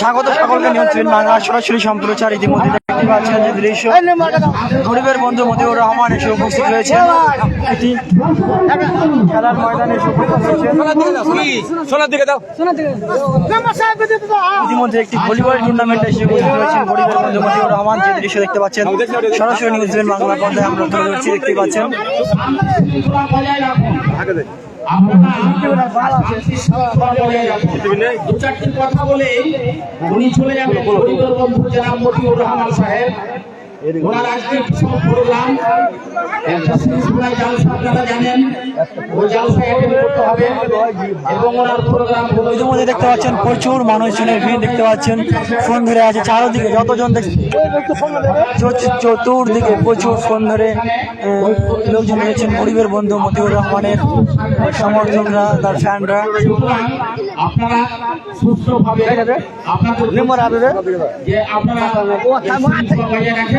স্বাগত সকলকে টিভি বাংলা। সরাসরি সম্প্রচার ইতিমধ্যে দেখতে পাচ্ছেন যে দৃশ্য গরিবের বন্ধু মতিউর রহমান এসে উপস্থিত রয়েছে এটি খেলার ময়দানে এসে উপস্থিত রয়েছে সোনার দিকে দাও ইতিমধ্যে একটি ভলিবল টুর্নামেন্টে এসে উপস্থিত রয়েছেন গরিবের বন্ধু মতিউর রহমান। যে দৃশ্য দেখতে পাচ্ছেন সরাসরি নিউজ বাংলা পর্দায় আমরা তুলে দেখতে পাচ্ছেন। দু চারটি কথা বলে উনি চলে যাবেন। গরিবের বন্ধু জনাব মতিউর রহমান সাহেব। ওনার আজকে সব প্রোগ্রাম একটা সিলসিলা জালসা আপনারা জানেন ওই জালসা অ্যাটেন্ড করতে হবে। এবং ওনার প্রোগ্রাম ইতিমধ্যে দেখতে পাচ্ছেন প্রচুর মানুষজনের ভিড় দেখতে পাচ্ছেন। ফোন ধরে আছে চারোদিকে যতজন দেখ চতুর- চতুর্দিকে প্রচুর ফোন ধরে লোকজন রয়েছেন গরিবের বন্ধু মতিউর রহমানের সমর্থকরা তার ফ্যানরা আপনারা সুস্থভাবে আপনাদের যে আপনারা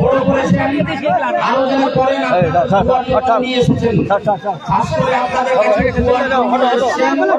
বড় করেছেন আরও যেন করেন নিয়ে এসেছেন খাস করে আপনাদের কাছে আল্লাহ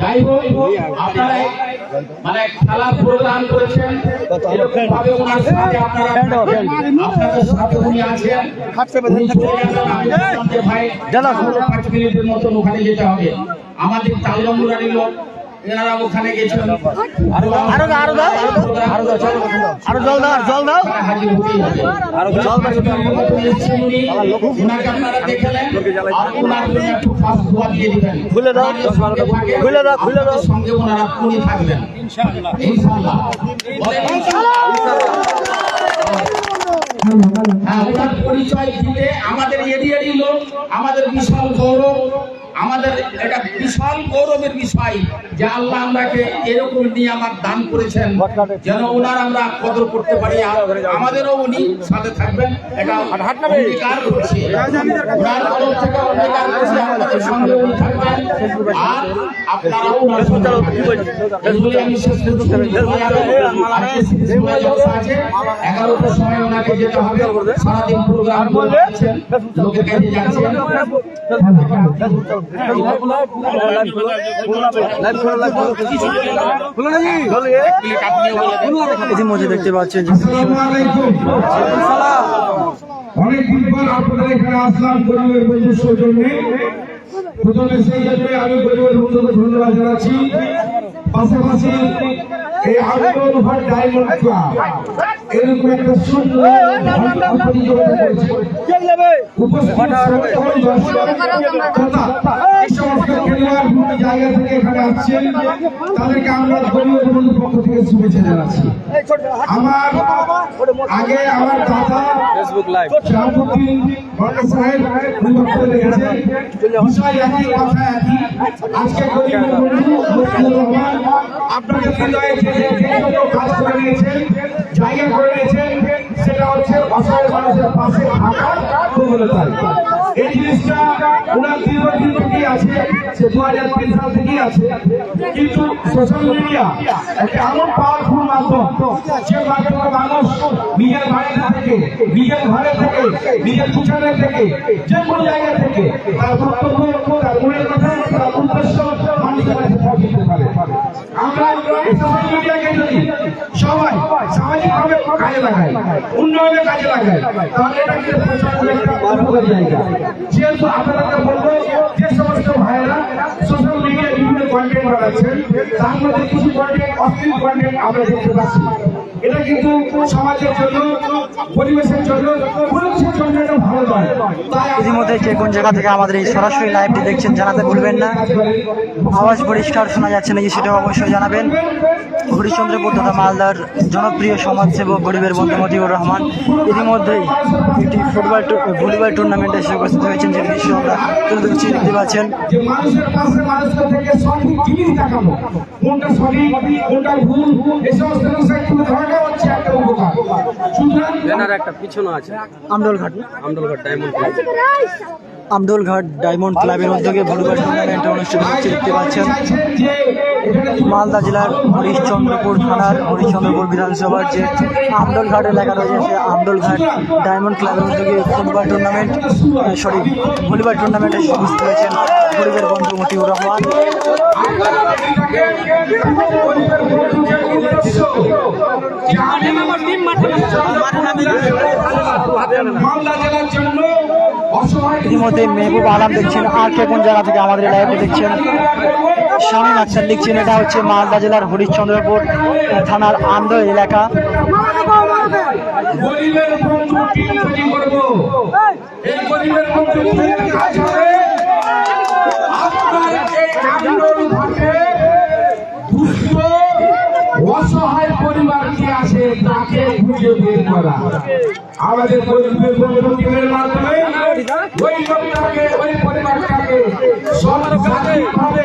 যাই হোক আপনারা মানে খেলার প্রোগ্রাম করেছেন এরকম ভাবে ওনার সাথে আপনারা আপনাদের সাথে উনি আছেন উনি চলে যাবেন, আমি বললাম যে ভাই আরও পাঁচ মিনিটের মতন ওখানে যেতে হবে আমাদের এনারা ওখানে গেছেন আরও আরও আরও দাও আরও দাও আরও জল দাও জল দাও। হাজির হতেই হবে। আরও জল ওনাকে আপনারা দেখলেন। আর ওনার জন্য একটু ফাস্ট দোয়া দিয়ে দিবেন। খুলে দাও খুলে দাও খুলে দাও। সঙ্গে ওনারা পুরি থাকবেন। ইনশাআল্লাহ। ইনশাআল্লাহ। হ্যাঁ ওনার পরিচয় দিতে আমাদের এরিয়ারই লোক আমাদের বিশাল গৌরব আমাদের এটা বিশাল গৌরবের বিষয়। যে আল্লাহ আমরাকে এরকম নিয়ামত দান করেছেন যেন ওনার আমরা কদর করতে পারি আমাদেরও উনি সাথে থাকবেন আমাদের উনি যাচ্ছেন ইতিমধ্যে দেখতে পাচ্ছেন যে অনেকদিন পর আপনাদের এখানে আসলাম গরিবের বন্ধু সৌজন্যে। প্রথমে সেই জন্য আমি গরিবের বন্ধুকে ধন্যবাদ জানাচ্ছি। পাশাপাশি এই আন্দোলন ভাট ডায়মন্ড ক্লাব। এরকম একটা সুন্দর উপস্থিত সকল দর্শক তথা এই সমস্ত খেলোয়াড় বিভিন্ন জায়গা থেকে এখানে আসছেন। তাদেরকে আমরা গরিবের বন্ধুর পক্ষ থেকে শুভেচ্ছা জানাচ্ছি। আমার আগে আমার দাদা শাহাবুদ্দিন ভট্ট সাহেব বক্তব্য রেখেছেন বিষয় একই কথা একই। আজকে গরিবের বন্ধু মুজিবুর রহমান আপনাদের হৃদয়ে যে যে যে কাজ করে নিয়েছেন জায়গা করে নিয়েছেন সেটা হচ্ছে অসহায় মানুষের পাশে থাকার প্রবণতায় এই জিনিসটা ওনার দীর্ঘদিন থেকেই আছে দু হাজার তিন সাল থেকেই আছে। কিন্তু সোশ্যাল মিডিয়া একটা এমন পাওয়ারফুল মাধ্যম যে মাধ্যমে মানুষ নিজের বাড়িতে থেকে, নিজের ঘরে থেকে, নিজের পিছনে থেকে, যে কোনো জায়গা থেকে তার বক্তব্য, তার মনের কথা, তার উদ্দেশ্য মানুষের কাছে পৌঁছে দিতে পারে। আমরা সোশ্যাল মিডিয়াকে যদি সবাই সামাজিকভাবে কাজে লাগাই উন্নয়নের কাজে লাগাই তাহলে এটা কিন্তু একটা উপকারী জায়গা। যেহেতু আপনারা বলব যে সমস্ত ভাইয়েরা সোশ্যাল মিডিয়া বিভিন্ন কন্টেন্ট বানাচ্ছেন, তার মধ্যে কিছু কন্টেন্ট অশ্লীল কন্টেন্ট আমরা দেখতে পাচ্ছি। এটা কিন্তু সমাজের জন্য, পরিবেশের জন্য পুরুষের ইতিমধ্যে কে কোন জায়গা থেকে আমাদের এই সরাসরি লাইভটি দেখছেন জানাতে ভুলবেন না। আওয়াজ পরিষ্কার শোনা যাচ্ছে নাকি সেটাও অবশ্যই জানাবেন। হরিশ্চন্দ্রপুর তথা মালদার জনপ্রিয় সমাজসেবক গরিবের বন্ধু মতিউর রহমান ইতিমধ্যেই একটি ফুটবল ভলিবল টুর্নামেন্টে এসে উপস্থিত হয়েছেন যে দৃশ্য আমরা তুলে ধরছি দেখতে পাচ্ছেন। একটা পিছনে আছে। আমদোল ঘাট না? আমদলঘাট ডায়মন্ড ক্লাবের উদ্যোগে ভলিবল টুর্নামেন্ট অনুষ্ঠিত হচ্ছে দেখতে পাচ্ছেন। মালদা জেলার হরিশ্চন্দ্রপুর থানার হরিশ্চন্দ্রপুর বিধানসভার যে আমদোলঘাট এলাকা রয়েছে, সেই আমদোলঘাট ডায়মন্ড ক্লাবের উদ্যোগে ফুটবল টুর্নামেন্ট সরি ভলিবল টুর্নামেন্টে উপস্থিত হয়েছেন গরিবের বন্ধু মতিউর রহমান। ইতিমধ্যে মেহবুব আলম দেখছেন, আর কে কোন জায়গা থেকে আমাদের লাইভে দেখছেন? শামীম আক্তার লিখছেন এটা হচ্ছে মালদা জেলার হরিশ্চন্দ্রপুর থানার আন্দ এলাকা। পরিবার কি আছে তাকে খুঁজে বের করা। আমাদের বন্ধু টিমের মাধ্যমে ওই লোকটাকে ওই পরিবারটাকে সর্বসাধারণভাবে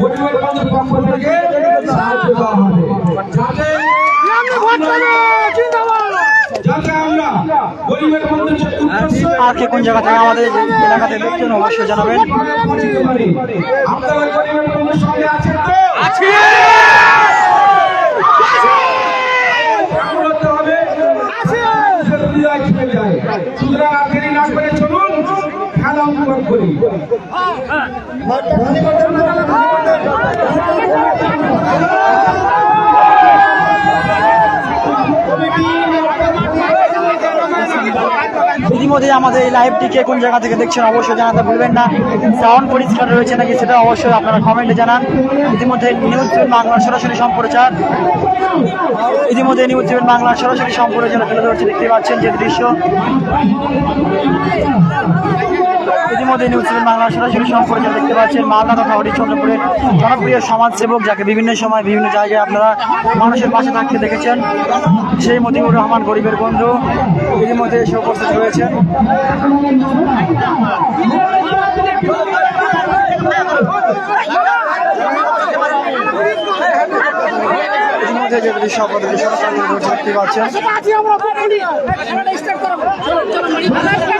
গরিবের বন্ধুর পক্ষ থেকে সাহায্য দেওয়া হবে যাতে যাতে আমরা গরিবের বন্ধুর যে উদ্দেশ্য আর কে কোন জায়গা থেকে আমাদের এলাকাতে দেখছেন অবশ্যই জানাবেন? সুতরাং আর দেরি না করে। চলুন খেলা উপভোগ করি ইতিমধ্যে আমাদের এই লাইভটিকে কোন জায়গা থেকে দেখছেন অবশ্যই জানাতে ভুলবেন না। সাউন্ড পরিষ্কার রয়েছে নাকি সেটা অবশ্যই আপনারা কমেন্টে জানান। ইতিমধ্যে নিউজ বাংলার সরাসরি সম্প্রচার। ইতিমধ্যে নিউজ বাংলার সরাসরি সম্প্রচার তুলে ধরছে দেখতে পাচ্ছেন যে দৃশ্য। ইতিমধ্যে নিউজ সেভেন বাংলার সরাসরি সম্প্রচার দেখতে পাচ্ছেন মালদা তথা হরিচন্দ্রপুরের জনপ্রিয় সমাজসেবক যাকে বিভিন্ন সময় বিভিন্ন জায়গায় আপনারা মানুষের পাশে থাকতে দেখেছেন। সেই মতিউর রহমান গরিবের বন্ধু। ইতিমধ্যে এসে উপস্থিত রয়েছেন যে দৃশ্য দেখতে পাচ্ছেন। আমরা